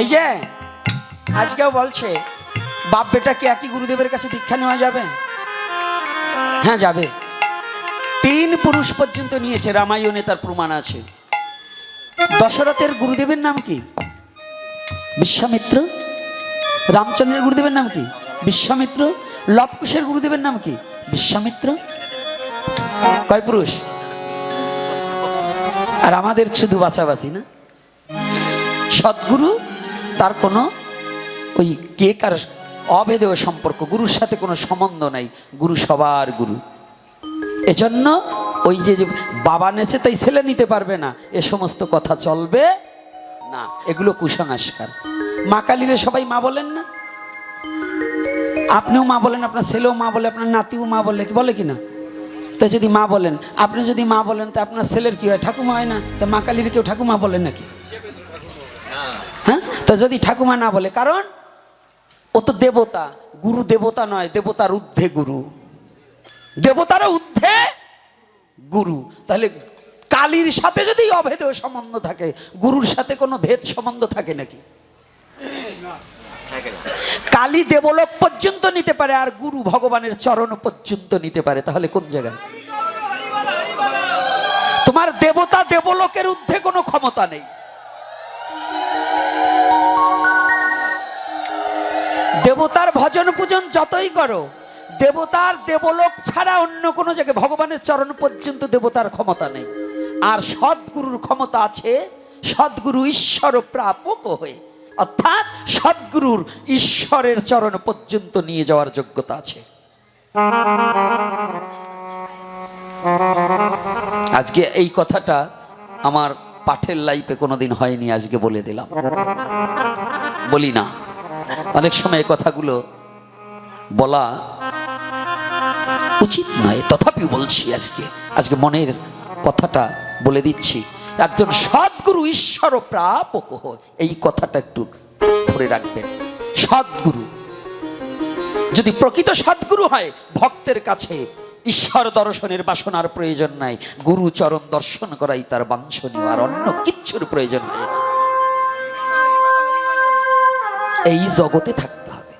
এই যে, আজকেও বলছে, বাপ বেটা কি একই গুরুদেবের কাছে দীক্ষা নেওয়া যাবে? হ্যাঁ যাবে। তিন পুরুষ পর্যন্ত নিয়েছে, রামায়ণে তার প্রমাণ আছে। দশরথের গুরুদেবের নাম কি? বিশ্বামিত্র? রামচন্দ্রের গুরুদেবের নাম কি? বিশ্বামিত্র? লবকুশের গুরুদেবের নাম কি? বিশ্বামিত্র? কয় পুরুষ? আর আমাদের শুধু বাছাবাছি না? সদ্গুরু, তার কোনো ওই কে কার অভেদেয় সম্পর্ক? গুরুর সাথে কোনো সম্বন্ধ নাই। গুরু সবার গুরু। এজন্য ওই যে বাবা নেছে, তাই ছেলে নিতে পারবে না। এ সমস্ত কথা চলবে না। এগুলো কুসংস্কার। মা কালীরে সবাই মা বলেন না। আপনিও মা বলেন, আপনার ছেলেও মা বলে, আপনার নাতিও মা বলে কি? বলে কি না তো যদি মা বলেন, আপনি যদি মা বলেন, তো আপনার ছেলের কি হয়? ঠাকুমা হয় না। তো মা কালীর কেউ ঠাকুমা বলেন নাকি? হ্যাঁ? তো যদি ঠাকুমা না বলে কারণ ও তো দেবতা গুরু দেবতা নয় দেবতার ঊর্ধ্বে গুরু। দেবতার ঊর্ধ্বে গুরু। তাহলে কালীর সাথে যদি অভেদ সম্বন্ধ থাকে গুরুর সাথে কোনো ভেদ সম্বন্ধ থাকে নাকি? কালী দেবলোক পর্যন্ত নিতে পারে আর গুরু ভগবানের চরণ পর্যন্ত নিতে পারে তাহলে কোন জায়গায়? তোমার দেবতা দেবলোকের ঊর্ধ্বে কোনো ক্ষমতা নেই। দেবতার ভজন পূজন যতই করো, দেবতার দেবলোক ছাড়া অন্য কোনো জায়গায় ভগবানের চরণ পর্যন্ত দেবতার ক্ষমতা নেই। আর সদ্গুরুর ক্ষমতা আছে, সদ্গুরু ঈশ্বর প্রাপক হয়ে। অর্থাৎ সদ্গুরুর ঈশ্বরের চরণ পর্যন্ত নিয়ে যাওয়ার যোগ্যতা আছে। আজকে এই কথাটা আমার পাঠের লাইফে কোনোদিন হয়নি, আজকে বলে দিলাম। বলি না। অনেক সময় কথাগুলো বলা উচিত নয়, তথাপিও বলছি আজকে। আজকে মনের কথাটা বলে দিচ্ছি। একজন সদ্গুরু ঈশ্বর প্রাপক এই কথাটা একটু ধরে রাখবেন। সদ্গুরু। যদি প্রকৃত সদ্গুরু হয়, ভক্তের কাছে ঈশ্বর দর্শনের বাসনার প্রয়োজন নাই। গুরু চরণ দর্শন করাই তার বাঞ্ছনীয়, আর অন্য কিচ্ছুর প্রয়োজন হয় না এই জগতে থাকতে হবে।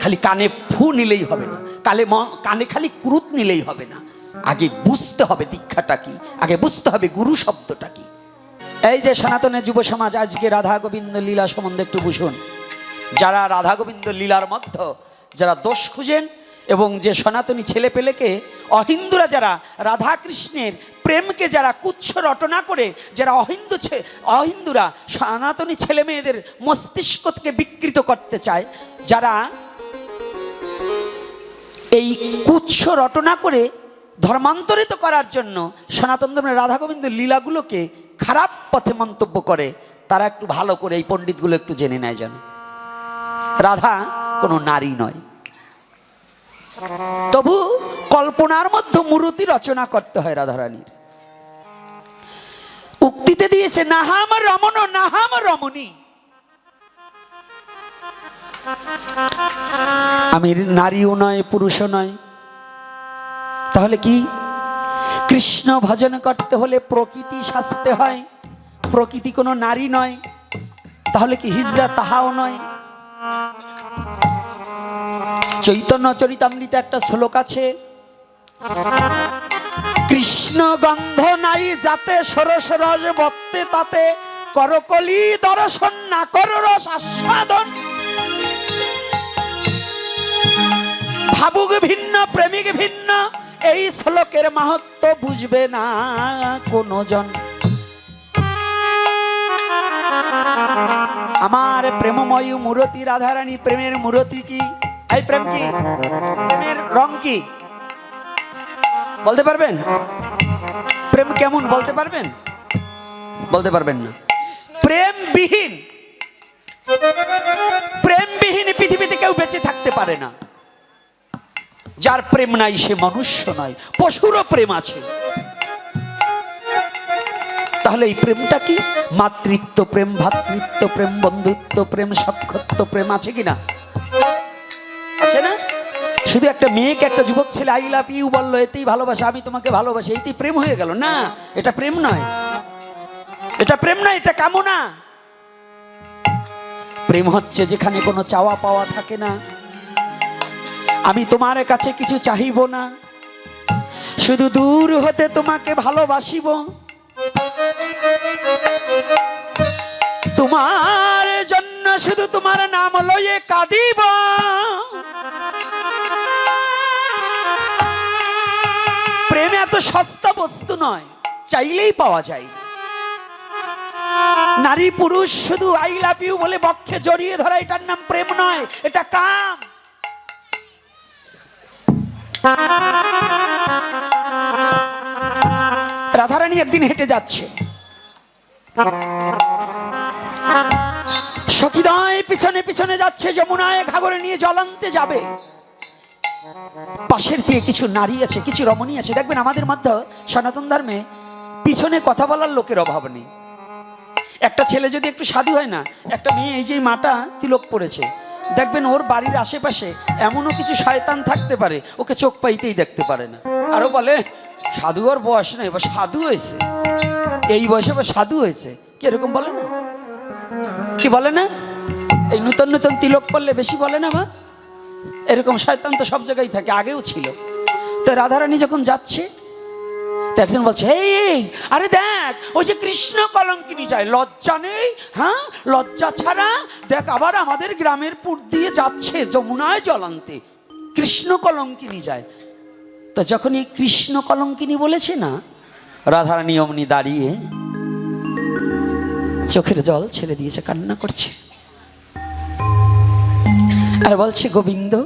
খালি কানে ফু নিলেই হবে না। কালে কানে খালি ক্রুত নিলেই হবে না। আগে বুঝতে হবে দীক্ষাটা কি? আগে বুঝতে হবে গুরু শব্দটা কি? এই যে সনাতনের যুব সমাজ, আজকে রাধা গোবিন্দ লীলা সম্বন্ধে একটু বুঝুন। যারা রাধা গোবিন্দ লীলার মধ্যে যারা দোষ খুঁজেন এবং যে সনাতনী ছেলে পেলেকে অহিন্দুরা যারা রাধা কৃষ্ণের প্রেমকে যারা কুচ্ছ রটনা করে, যারা অহিন্দু অহিন্দুরা সনাতনী ছেলে মেয়েদের মস্তিষ্ককে বিকৃত করতে চায়, যারা এই কুচ্ছ রটনা করে ধর্মান্তরিত করার জন্য সনাতন ধর্মের রাধা গোবিন্দ লীলাগুলোকে খারাপ পথে মন্তব্য করে, তারা একটু ভালো করে এই পণ্ডিতগুলো একটু জেনে নেয় যেন। রাধা কোনো নারী নয়। তবু কল্পনার মধ্যে মূর্তি রচনা করতে হয় রাধারানীর। উক্তিতে দিয়েছে, নাহাম রমণ, নাহাম রমণী। আমি নারীও নয়, পুরুষও নয়। তাহলে কি? কৃষ্ণ ভজন করতে হলে প্রকৃতি সাজতে হয়। প্রকৃতি কোনো নারী নয়। তাহলে কি হিজরা তাহাও নয়? চৈতন্য চরিতামৃতে একটা শ্লোক আছে। কৃষ্ণ গন্ধ নাই যাতে সরস রস বত্তে তাতে, করকলি দর্শন না কর রস আস্বাদন। ভাবুক ভিন্ন, প্রেমিক ভিন্ন, এই শ্লোকের মাহাত্ম বুঝবে না কোনো জন আমার প্রেমময় মূরতি, রাধারানী প্রেমের মূরতি কি? এই প্রেম কি? প্রেমের রং কি? বলতে পারবেন? প্রেম কেমন বলতে পারবেন? বলতে পারবেন না। প্রেমবিহীন। প্রেমবিহীন পৃথিবীতে কেউ বেঁচে থাকতে পারে না। যার প্রেম নাই, সে মনুষ্য নয়। পশুরও প্রেম আছে। তাহলে এই প্রেমটা কি? মাতৃত্ব প্রেম, ভাতৃত্ব প্রেম, বন্ধুত্ব প্রেম সক্ষত্ব প্রেম আছে কিনা? শুধু একটা মেয়েকে একটা যুবক ছেলে আই লাভ ইউ বলল, এতেই ভালোবাসা, আমি তোমাকে ভালোবাসি। এতেই প্রেম হয়ে গেল। না, এটা প্রেম নয়। এটা প্রেম না এটা কামনা। প্রেম হচ্ছে যেখানে কোনো চাওয়া পাওয়া থাকে না। আমি তোমার কাছে কিছু চাহিব না। শুধু দূর হতে তোমাকে ভালোবাসিব। তোমার জন্য শুধু তোমার নাম লয়ে কাঁদিব। নয়, চাইলেই পাওয়া যায়। নারী পুরুষ শুধু আই লাভ ইউ বলে বক্ষে জড়িয়ে ধরা, এটার নাম প্রেম নয়, এটা কাম। রাধারানী একদিন হেঁটে যাচ্ছে। সখীদয় পিছনে পিছনে যাচ্ছে, যমুনায় ঘাগরে নিয়ে জলান্তে যাবে। পাশের দিয়ে কিছু নারী আছে, কিছু রমণী আছে। দেখবেন আমাদের মধ্যে সনাতন ধর্মে পিছনে কথা বলার লোকের অভাব নেই। একটা ছেলে যদি একটু সাধু হয় না, একটা মেয়ে এই যে মাটা তিলক পড়েছে দেখবেন ওর বাড়ির আশেপাশে এমনও কিছু শয়তান থাকতে পারে, ওকে চোখ পাইতেই দেখতে পারে না। আরও বলে, সাধু ওর বয়স নেই বা সাধু হয়েছে। এই বয়সে বা সাধু হয়েছে। কি এরকম বলে না? কি বলে না? এই নূতন নূতন তিলক পড়লে বেশি বলে না মা? এরকম শয়তান তো সব জায়গায় থাকে, আগেও ছিল। তো রাধারানী যখন যাচ্ছে, তো একজন বলছে এই আরে দেখ, ওই যে কৃষ্ণ কলঙ্কিনী যায়, লজ্জা নেই হ্যাঁ? লজ্জা ছাড়া, দেখ আবার আমাদের গ্রামের পুর দিয়ে যাচ্ছে, যমুনায় জলান্তে কৃষ্ণ কলঙ্কিনী যায়। তো যখন এই কৃষ্ণ কলঙ্কিনী বলেছে না, রাধারানী অমনি দাঁড়িয়ে চোখের জল ছেড়ে দিয়েছে, কান্না করছে। আর বলছে, গোবিন্দ,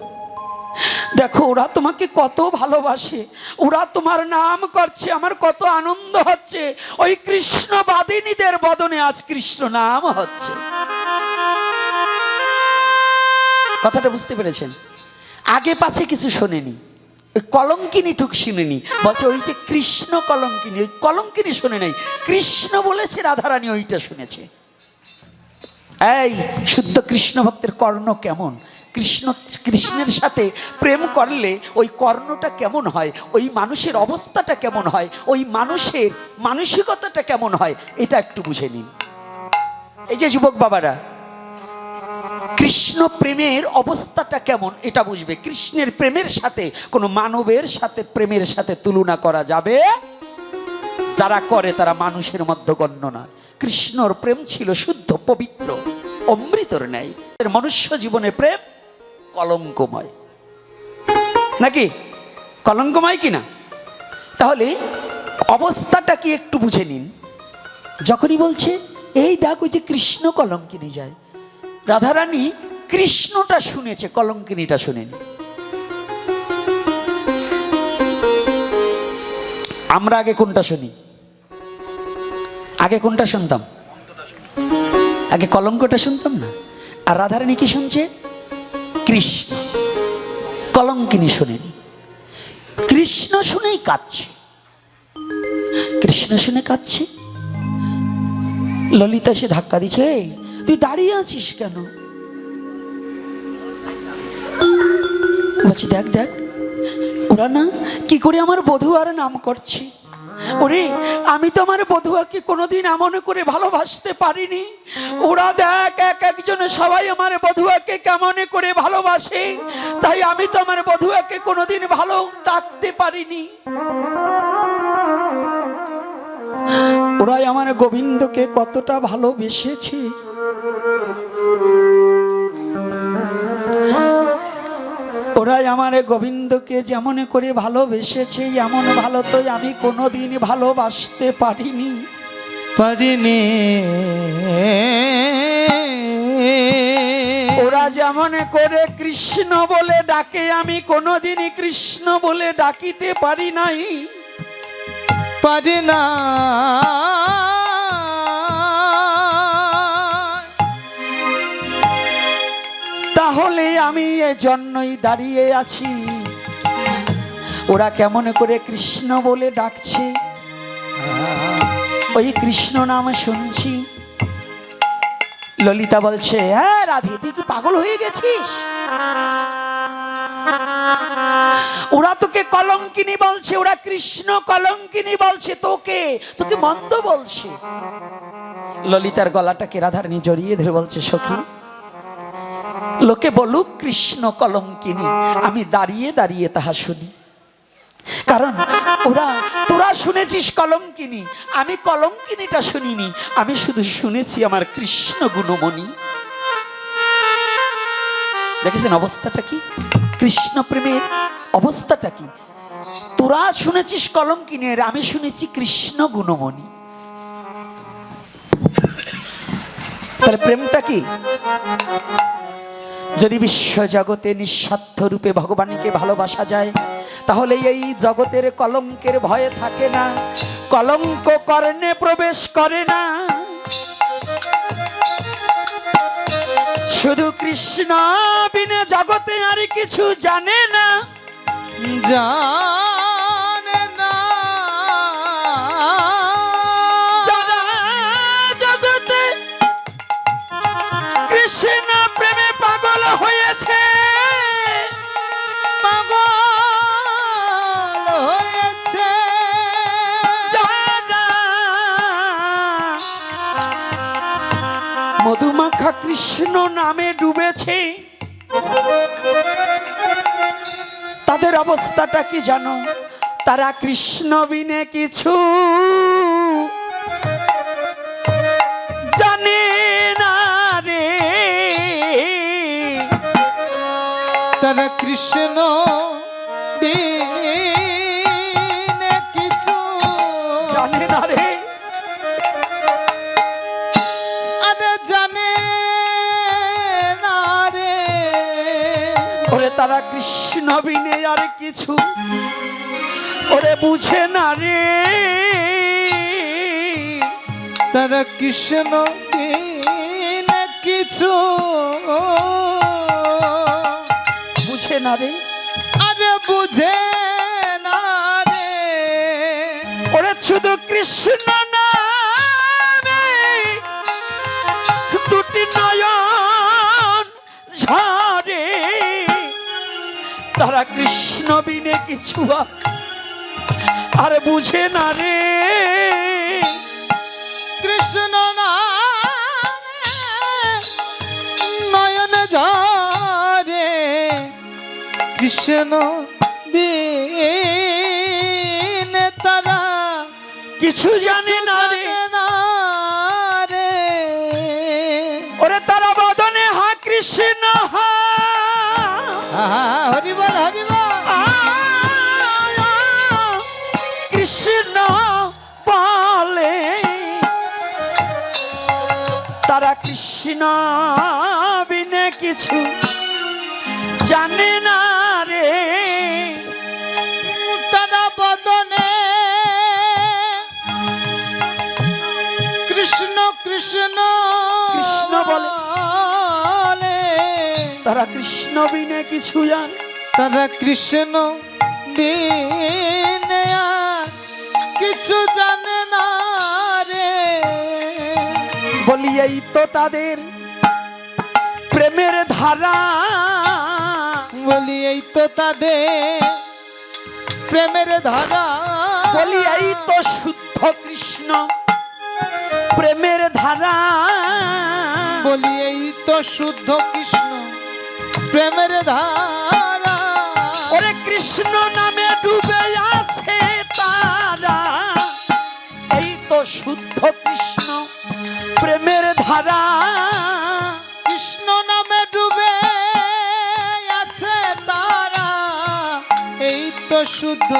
দেখো, ওরা তোমাকে কত ভালোবাসে। ওরা তোমার নাম করছে, আমার কত আনন্দ হচ্ছে। ওই কৃষ্ণ বাদিনীদের বদনে আজ কৃষ্ণ নাম হচ্ছে। কথাটা বুঝতে পেরেছেন? আগে পাছে কিছু শোনেনি। ওই কলঙ্কিনী টুক শুনেনি। বলছে, ওই যে কৃষ্ণ কলঙ্কিনী, ওই কলঙ্কিনী শুনে নাই। কৃষ্ণ বলেছে, রাধারানী ওইটা শুনেছে। এই, শুদ্ধ কৃষ্ণ ভক্তের কর্ণ কেমন? কৃষ্ণ, কৃষ্ণের সাথে প্রেম করলে ওই কর্ণটা কেমন হয়? ওই মানুষের অবস্থাটা কেমন হয়? ওই মানুষের মানসিকতাটা কেমন হয়? এটা একটু বুঝে নিন। এই যে যুবক বাবারা, কৃষ্ণ প্রেমের অবস্থাটা কেমন? এটা বুঝবে। কৃষ্ণের প্রেমের সাথে, কোনো মানবের সাথে প্রেমের সাথে তুলনা করা যাবে? যারা করে তারা মানুষের মধ্যে গণ্য না কৃষ্ণর প্রেম ছিল শুদ্ধ, পবিত্র, অমৃতর ন্যায়। মনুষ্য জীবনে প্রেম কলঙ্কময়। নাকি? কলঙ্কময় কি না তাহলে অবস্থাটা কি একটু বুঝে নিন। যখনই বলছে, এই দেখ ওই যে কৃষ্ণ কলঙ্কিনী যায়। রাধারানী কৃষ্ণটা শুনেছে, কলঙ্কিনীটা শুনেনি। আমরা আগে কোনটা শুনি? আগে কোনটা শুনতাম? আগে কলঙ্কটা শুনতাম না? আর রাধারানী কি শুনছে? কৃষ্ণ। কলঙ্কিনী শোনেনি। কৃষ্ণ শুনেই কাঁদছে। কৃষ্ণ শুনে কাঁদছে। ললিতা সে ধাক্কা দিচ্ছে "এই, তুই দাঁড়িয়ে আছিস কেন? বলছি দেখ দেখ ওরা না কি করে আমার বধুয়ার নাম করছে? ওরে, আমি তো আমার বধুয়াকে কোনোদিন এমন করে ভালোবাসতে পারিনি। ওরা দেখ, এক একজন সবাই আমার বধুয়াকে কেমন করে ভালোবাসে। তাই আমি তো আমার বধুয়াকে কোনোদিন ভালো ডাকতে পারিনি। ওরাই আমার গোবিন্দকে কতটা ভালোবেসেছে। ওরাই আমার গোবিন্দকে যেমন করে ভালোবেসেছে এমন ভালো তো আমি কোনোদিন ভালোবাসতে পারিনি। পারিনি। ওরা যেমন করে কৃষ্ণ বলে ডাকে আমি কোনোদিনই কৃষ্ণ বলে ডাকিতে পারি নাই। পারি না। তাহলে আমি জন্যই দাঁড়িয়ে আছি। ওরা কেমন করে কৃষ্ণ বলে ডাকছে। ওই কৃষ্ণ নাম শুনছি। ললিতা বলছে হ্যাঁ রাধে, তুই কি পাগল হয়ে গেছিস? ওরা তোকে কলঙ্কিনী বলছে, ওরা কৃষ্ণ কলঙ্কিনী বলছে তোকে তোকে মন্দ বলছে। ললিতার গলাটাকে রাধারানী জড়িয়ে ধরে বলছে, সখী লোকে বলুক, কৃষ্ণ কলঙ্কিনী, আমি দাঁড়িয়ে দাঁড়িয়ে তাহা শুনি। কারণ ওরা, তোরা শুনেছিস কলঙ্কিনী? আমি কলঙ্কিনীটা শুনিনি, আমি শুধু শুনেছি আমার কৃষ্ণ গুণমণি। দেখেছেন অবস্থাটা কি? কৃষ্ণ প্রেমের অবস্থাটা কি? তোরা শুনেছিস কলঙ্কিনের, আমি শুনেছি কৃষ্ণ গুণমণি। তাহলে প্রেমটা কি? যদি বিশ্ব জগতে নিঃস্বার্থ রূপে ভগবানকে ভালোবাসা যায়, তাহলে এই জগতের কলঙ্কের ভয়ে থাকে না, কলঙ্ক কর্ণে প্রবেশ করে না। শুধু কৃষ্ণ বিনে জগতে আর কিছু জানে না। জানে মধুমাখা কৃষ্ণ নামে ডুবেছে। তাদের অবস্থাটা কি জানো? তারা কৃষ্ণ বিনে কিছু জানে না রে। তারা কৃষ্ণ বিনে তারা কৃষ্ণ বিনে আর কিছু ওরে বুঝে না রে। তারা কৃষ্ণ কিছু বুঝে না রে। আরে বুঝে না রে। ওরে শুধু কৃষ্ণ তারা কৃষ্ণ বিনে কিছু আর- বুঝে না রে। কৃষ্ণ না নয়ন ঝরে। কৃষ্ণ বিন তারা কিছু জানে না রে। জানে না রে। ওরে তারা বদনে হা কৃষ্ণ হা আহা, হরিবল হরিবল। আয়া, কৃষ্ণ পালে তারা কৃষ্ণ বিনে কিছু জানে তারা কৃষ্ণ বিনে কিছু জানে। তারা কৃষ্ণ দিনে কিছু জানে না রে। বলি এই তো তাদের প্রেমের ধারা। বলি এই তো তাদের প্রেমের ধারা। বলি এই তো শুদ্ধ কৃষ্ণ প্রেমের ধারা। বলি এই তো শুদ্ধ কৃষ্ণ প্রেমের ধারা। ওরে কৃষ্ণ নামে ডুবে আছে তারা। এই তো শুদ্ধ কৃষ্ণ প্রেমের ধারা। কৃষ্ণ নামে ডুবে আছে তারা। এই তো শুদ্ধ